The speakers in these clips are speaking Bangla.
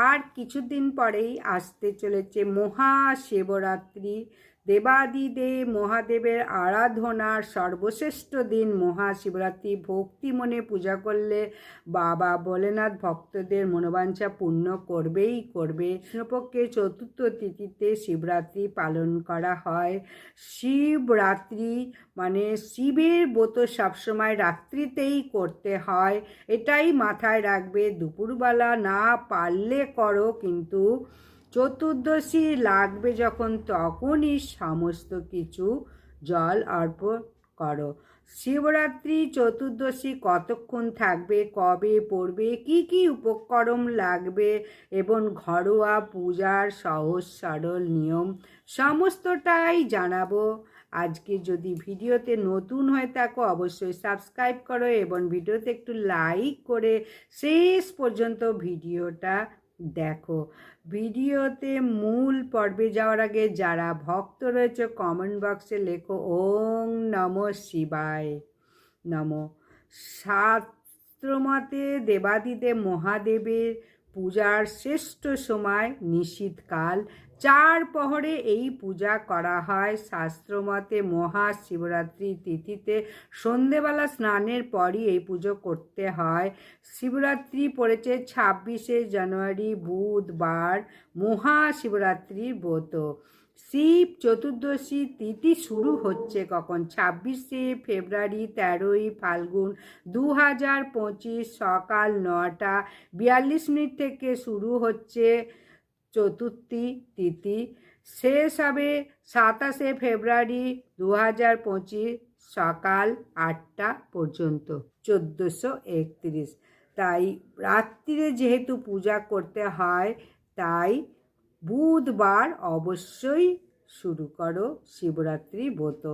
আর কিছুদিন পরেই আসতে চলেছে মহাশিবরাত্রি। দেবাদিদেব মহাদেবের আরাধনার সর্বশ্রেষ্ঠ দিন। মহাশিবরাত্রি ভক্তি মনে পূজা করলে বাবা ভোলেনাথ ভক্তদের মনোবাঞ্ছা পূর্ণ করবেই করবে। কৃষ্ণপক্ষের চতুর্থ তিথিতে শিবরাত্রি পালন করা হয়। শিবরাত্রি মানে শিবের ব্রত সবসময় রাত্রিতেই করতে হয়। এটাই মাথায় রাখবে, দুপুরবেলা না পারলে করো, কিন্তু চতুর্দশী লাগবে যখন তখনই সমস্ত কিছু জল অর্পণ করো। শিবরাত্রি, চতুর্দশী কতক্ষণ থাকবে, কবে পড়বে, কি কি উপকরণ লাগবে এবং ঘরোয়া পূজার সহজ সরল নিয়ম সমস্তটাই জানাব। আজকে যদি ভিডিওতে নতুন হয়ে থাকো, অবশ্যই সাবস্ক্রাইব করো এবং ভিডিওতে একটু লাইক করে শেষ পর্যন্ত ভিডিওটা দেখো, ভিডিওতে মূল পর্বে যাওয়ার আগে যারা ভক্ত রয়েছে কমেন্ট বক্সে লেখো, ওং নম শিবায় নম। শাস্ত্রমতে দেবাদিতে মহাদেবের পূজার শ্রেষ্ঠ সময় নিশীতকাল চার পহরে এই পূজা করা হয়। শাস্ত্রমতে মহাশিবরাত্রি তিথিতে সন্ধেবেলা স্নানের পরই এই পুজো করতে হয়। শিবরাত্রি পড়েছে ছাব্বিশে জানুয়ারি, বুধবার মহাশিবরাত্রির ব্রত। শিব চতুর্দশী তিথি শুরু হচ্ছে কখন? ছাব্বিশে ফেব্রুয়ারি তেরোই ফাল্গুন দু হাজার পঁচিশ সকাল নটা। বিয়াল্লিশ মিনিট থেকে শুরু হচ্ছে চতুর্থী তিথি। শেষ হবে সাতাশে ফেব্রুয়ারি দু হাজার পঁচিশ সকাল আটটা পর্যন্ত, চোদ্দোশো একত্রিশ। তাই রাত্রিরে যেহেতু পূজা করতে হয়, তাই বুধবার অবশ্যই শুরু করো শিবরাত্রি ব্রত।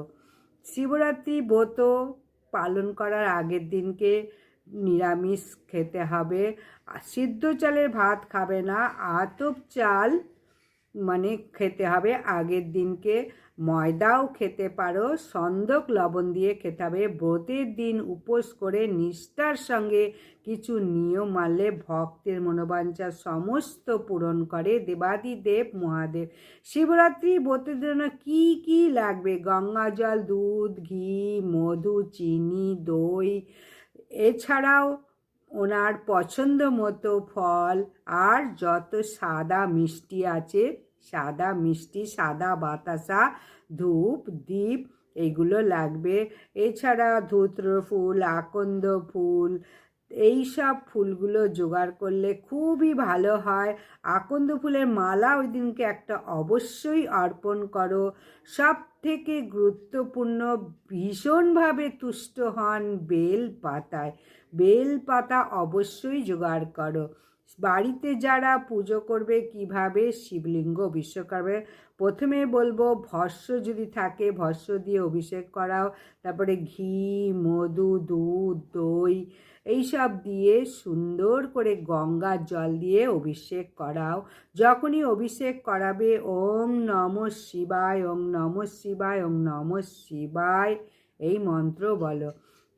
শিবরাত্রি ব্রত পালন করার আগের দিনকে নিরামিষ খেতে হবে। সিদ্ধ চালের ভাত খাবে না, আতপ চাল মানে খেতে হবে আগের দিনকে। ময়দাও খেতে পারো, সন্দক লবণ দিয়ে খেতে হবে ব্রতের দিন উপোস করে নিষ্ঠার সঙ্গে কিছু নিয়ম মানলে ভক্তের মনোবাঞ্ছা সমস্ত পূরণ করে। দেবাদিদেব মহাদেব, শিবরাত্রি ব্রতের জন্য কি কি লাগবে? গঙ্গা জল, দুধ, ঘি, মধু, চিনি, দই, এছাড়াও ওনার পছন্দ মতো ফল। আর যত সাদা মিষ্টি আছে সাদা মিষ্টি, সাদা বাতাসা, ধূপ দ্বীপ এইগুলো লাগবে। এছাড়া ধূত্র ফুল, আকন্দ ফুল এই সব ফুলগুলো জোগাড় করলে খুবই ভালো হয়। আকন্দ ফুলের মালা ওই দিনকে একটা অবশ্যই অর্পণ করো। সব থেকে গুরুত্বপূর্ণ, ভীষণভাবে তুষ্ট হন বেল পাতায়। বেল পাতা অবশ্যই জোগাড় করো। বাড়িতে যারা পুজো করবে, কীভাবে শিবলিঙ্গ অভিষেক করবে? প্রথমে বলব, ভস্য যদি থাকে, ভস্য দিয়ে অভিষেক করাও। তারপরে ঘি, মধু, দুধ, দই, এইসব দিয়ে সুন্দর করে গঙ্গার জল দিয়ে অভিষেক করাও। যখনই অভিষেক করাবে, ওম নম শিবায়, ওম নম শিবায়, ওম নম শিবায়, এই মন্ত্র বলো।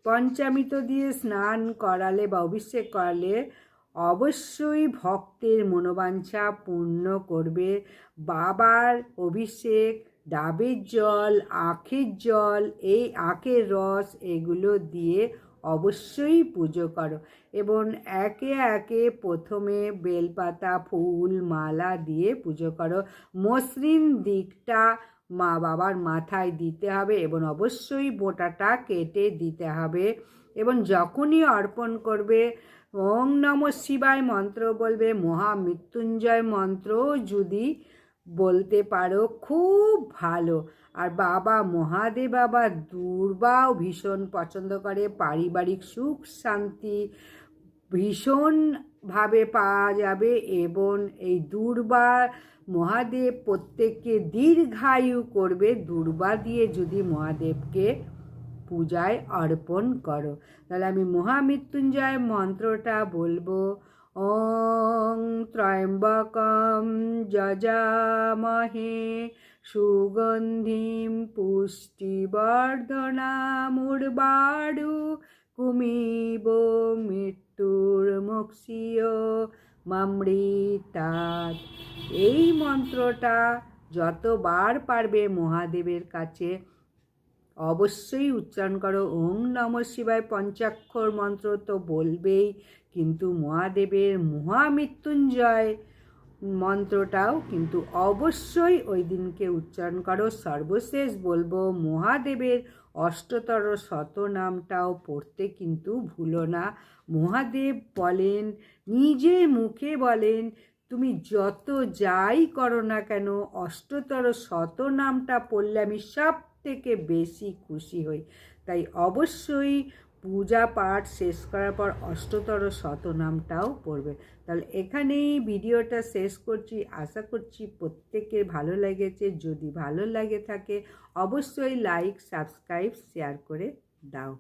পঞ্চামৃত দিয়ে স্নান করালে বা অভিষেক করালে অবশ্যই ভক্তের মনোবাঞ্ছা পূর্ণ করবে। বাবার অভিষেক, ডাবের জল, আখের জল, এই আখের রস এগুলো দিয়ে অবশ্যই পুজো করো এবং একে একে প্রথমে বেলপাতা, ফুল, মালা দিয়ে পুজো করো। মসৃণ দিকটা মা বাবার মাথায় দিতে হবে এবং অবশ্যই বোটাটা কেটে দিতে হবে এবং যখনই অর্পণ করবে ওং নম শিবায় মন্ত্র বলবে মহামৃত্যুঞ্জয় মন্ত্র যদি বলতে পারো খুব ভালো। আর বাবা মহাদেব বাবা দুর্বাও ভীষণ পছন্দ করে, পারিবারিক সুখ শান্তি ভীষণভাবে পাওয়া যাবে এবং এই দুর্বা মহাদেব প্রত্যেককে দীর্ঘায়ু করবে। দুর্বা দিয়ে যদি মহাদেবকে পূজায় অর্পণ করো। তাহলে আমি মহামৃত্যুঞ্জয় মন্ত্রটা বলব। ওং ত্রয়ম্বকম যজামহে সুগন্ধিম পুষ্টিবর্ধনামুর্বাড়ু কুমিব মৃত্যুর মৃত্যুর্মুক্ষীয় মামৃতাৎ। এই মন্ত্রটা যতবার পারবে মহাদেবের কাছে অবশ্যই উচ্চারণ করো। ওম নম শিবায় পঞ্চাক্ষর মন্ত্র তো বলবেই, কিন্তু মহাদেবের মহামৃত্যুঞ্জয় মন্ত্রটাও কিন্তু অবশ্যই ওই দিনকে উচ্চারণ করো। সর্বশেষ বলব, মহাদেবের অষ্টতর শতনামটাও পড়তে কিন্তু ভুলো না। মহাদেব বলেন, নিজে মুখে বলেন, তুমি যত যাই করো না কেন, অষ্টতর শতনামটা পড়লে আমি সব থেকে বেশি খুশি হই। তাই অবশ্যই পূজা পাঠ শেষ করার পর অষ্টতর শতনামটাও পড়বে। তাহলে এখানেই ভিডিওটা শেষ করছি। আশা করছি প্রত্যেকের ভালো লেগেছে। যদি ভালো লাগে থাকে, অবশ্যই লাইক সাবস্ক্রাইব শেয়ার করে দাও।